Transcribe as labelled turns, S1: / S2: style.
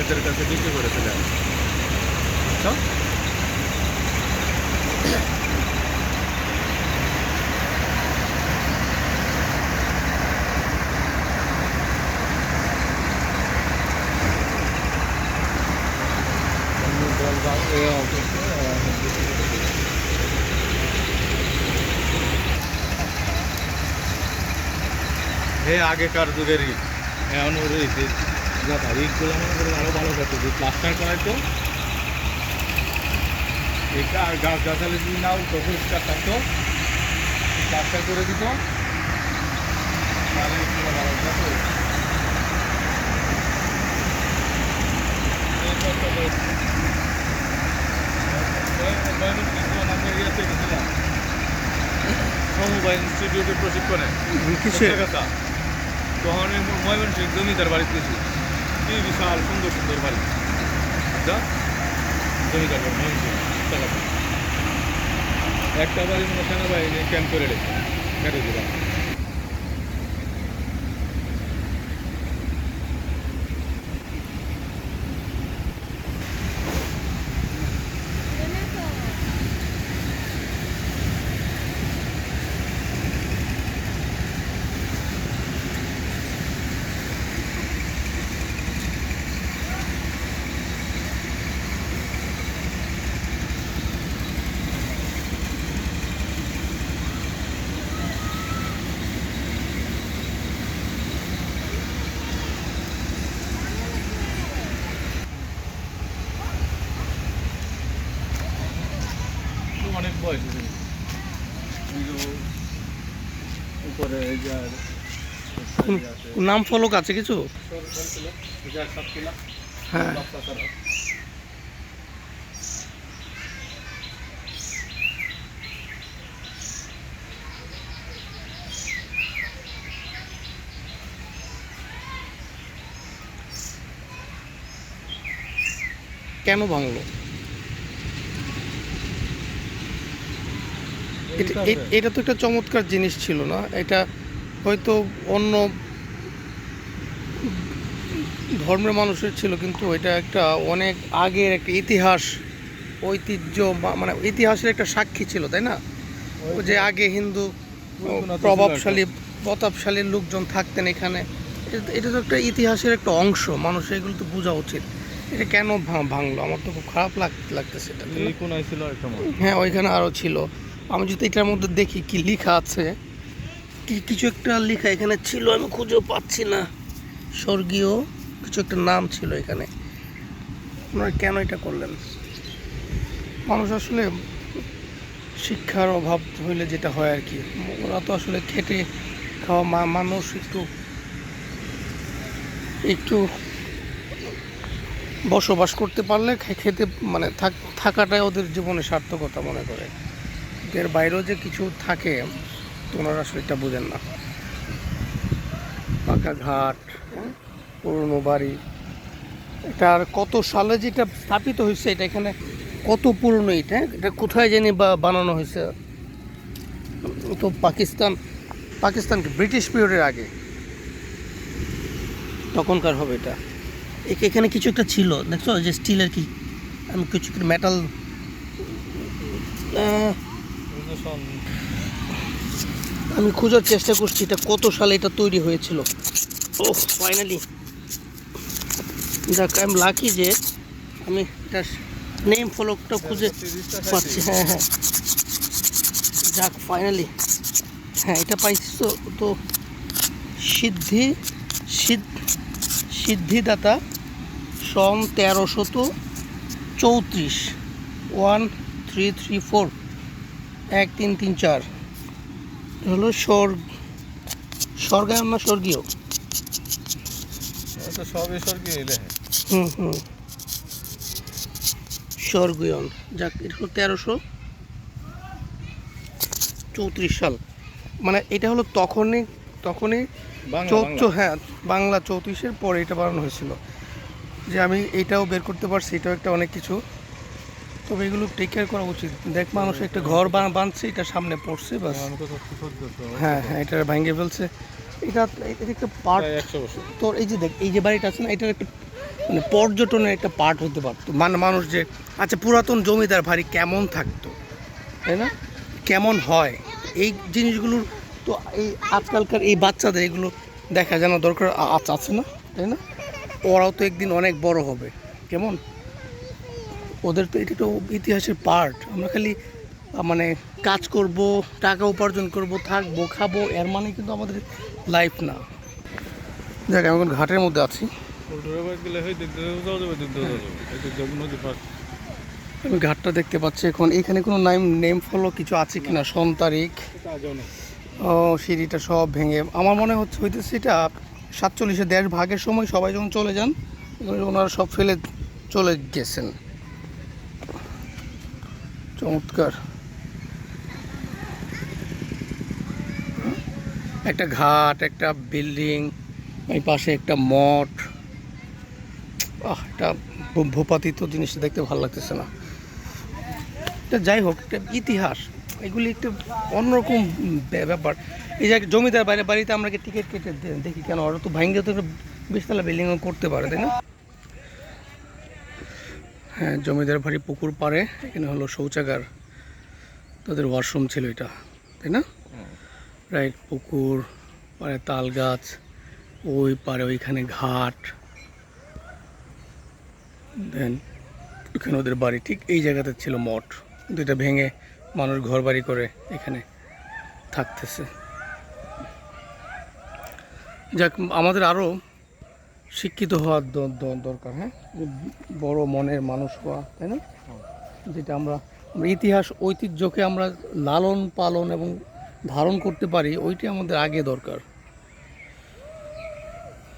S1: এদের কাছে বিক্রি করে বুঝছ? হে আগেকার যুগের ইট এখন ওর এই যে মনে আরও ভালো করতো যে প্লাস্টার করাইতো এটা আর গাছ গাছালি যদি নাও তো পরিষ্কার থাকতো। প্লাস্টার করে দিত। তাহলে ভালো থাকতো সমবায় প্রশিক্ষণে। তখন আমি ময়মনসিংহ জমিদার বাড়িতে গেছি কি বিশাল, সুন্দর সুন্দর বাড়ি। যা জমিদার একটা বাড়ি মনে সেনাবাহিনী ক্যাম্প করে রেখে কেটে দিলাম বয়স উপরে
S2: নাম ফলক আছে কিছু? হ্যাঁ। কেন ভাঙলো? এটা- এটা তো একটা চমৎকার জিনিস ছিল না? এটা হয়তো অন্য ধর্মের মানুষের ছিল কিন্তু এটা একটা অনেক আগের একটা ইতিহাস ঐতিহ্য মানে ইতিহাসের একটা সাক্ষী ছিল তাই না? ও যে আগে হিন্দু প্রভাবশালী প্রতাপশালী লোকজন থাকতেন এখানে। এটা- তো একটা ইতিহাসের একটা অংশ মানুষের এগুলো তো বোঝা উচিত। এটা কেন ভাঙলো? আমার তো খুব খারাপ লাগতেছে এটা হ্যাঁ ওইখানে আরও ছিল। আমি যদি এটার মধ্যে দেখি কি লেখা আছে। কি কিছু একটা লেখা এখানে ছিল, আমি খুঁজেও পাচ্ছি না। স্বর্গীয় কিছু একটা নাম ছিল এখানে। আপনারা কেন এটা করলেন? মানুষ আসলে শিক্ষার অভাব হইলে যেটা হয় আর কি। ওরা তো আসলে খেটে খাওয়া মানুষ একটু একটু বসবাস করতে পারলে খেতে মানে থাক- থাকাটাই ওদের জীবনে সার্থকতা মনে করে। এর বাইরেও যে কিছু থাকে তো ওনারা আসলে এটা বোঝেন না। পাকা ঘাট পুরনো বাড়ি, এটা আর কত সালে যেটা স্থাপিত হয়েছে, এটা এখানে কত পুরনো এটা হ্যাঁ? এটা কোথায় জানি বা বানানো হয়েছে। তো পাকিস্তান পাকিস্তানকে ব্রিটিশ পিরিয়ডের আগে। তখনকার হবে এটা। এখানে কিছু একটা ছিল, দেখছ? যে স্টিলের কি আমি কিছু মেটাল আমি খোঁজার চেষ্টা করছি এটা কত সালে এটা তৈরি হয়েছিল। ও ফাইনালি যাক আমি লাকি যে আমি এটা নেম ফলকটা খুঁজে পাচ্ছি। হ্যাঁ হ্যাঁ। যাক ফাইনালি হ্যাঁ এটা পাইছি তো তো সিদ্ধি সিদ্ধ সিদ্ধিদাতা সন তেরোশত চৌত্রিশ। ওয়ান থ্রি থ্রি ফোর এক তিন তিন চার। হলো স্বর্গ। স্বর্গায়ন না স্বর্গীয়।
S1: সবই স্বর্গীয়
S2: হুম হুম। স্বর্গীয়ন যাক এটা হলো তেরোশো চৌত্রিশ সাল। মানে এটা হলো তখনই তখনই চৌদ্দ হ্যাঁ বাংলা চৌত্রিশের পরে এটা বানানো হয়েছিল। যে আমি এটাও বের করতে পারছি এটাও একটা অনেক কিছু। তবে এগুলো টেক কেয়ার করা উচিত। দেখ মানুষ একটা ঘর বান- বাঁধছে এটা সামনে পড়ছে বাস। হ্যাঁ হ্যাঁ এটা ভাঙে ফেলছে। এটা এটা একটা পার্ট তোর এই যে দেখ এই যে বাড়িটা আছে না এটার একটা মানে পর্যটনের একটা পার্ট হতে পারতো। মানে মানুষ যে আচ্ছা পুরাতন জমিদার বাড়ি কেমন থাকতো? তাই না? কেমন হয়? এই জিনিসগুলোর তো এই আজকালকার এই বাচ্চাদের এগুলো দেখা জানা দরকার আছে না? তাই না? ওরাও তো একদিন অনেক বড় হবে। কেমন? ওদের তো এটা তো ইতিহাসের পার্ট আমরা খালি মানে কাজ করব টাকা উপার্জন করব থাকব খাব এর মানে কিন্তু আমাদের লাইফ না। দেখ আমি এখন ঘাটের মধ্যে আছি। আমি ঘাটটা দেখতে পাচ্ছি এখন। এখানে কোনো নাইম নেম ফলো কিছু আছে কিনা? সন তারিখ। ও সিঁড়িটা সব ভেঙে। আমার মনে হচ্ছে হইতেছে এটা সাতচল্লিশে দেশ ভাগের সময় সবাই যখন চলে যান ওনারা সব ফেলে চলে গেছেন। চমৎকার। একটা ঘাট, একটা বিল্ডিং এই পাশে একটা মঠ। আহ ভূ- ভূপাতিত জিনিসটা দেখতে ভালো লাগতেছে না। এটা যাই হোক, একটা ইতিহাস, এগুলি একটু অন্যরকম ব্যা- ব্যাপার। এই যে জমিদার বাইরে বাড়িতে আমরা টিকিট কেটে দেখি কেন? ওরা তো ভাঙ্গে তো বিশতলা বিল্ডিং করতে পারে, তাই না? হ্যাঁ জমিদার বাড়ি পুকুর পাড়ে, এখানে হলো শৌচাগার। তাদের ওয়াশরুম ছিল এটা, তাই না? রাইট পুকুর, পাড়ে তাল গাছ, ওই পারে ওইখানে ঘাট। দেন ওখানে ওদের বাড়ি, ঠিক এই জায়গাতে ছিল মঠ। কিন্তু এটা ভেঙে মানুষ ঘর বাড়ি করে এখানে থাকতেছে। যাক, আমাদের আরও শিক্ষিত হওয়ার দরকার হ্যাঁ? বড় মনের মানুষ হওয়া, তাই না? যেটা আমরা ইতিহাস, ঐতিহ্যকে আমরা লালন পালন এবং ধারণ করতে পারি ওইটি আমাদের আগে দরকার।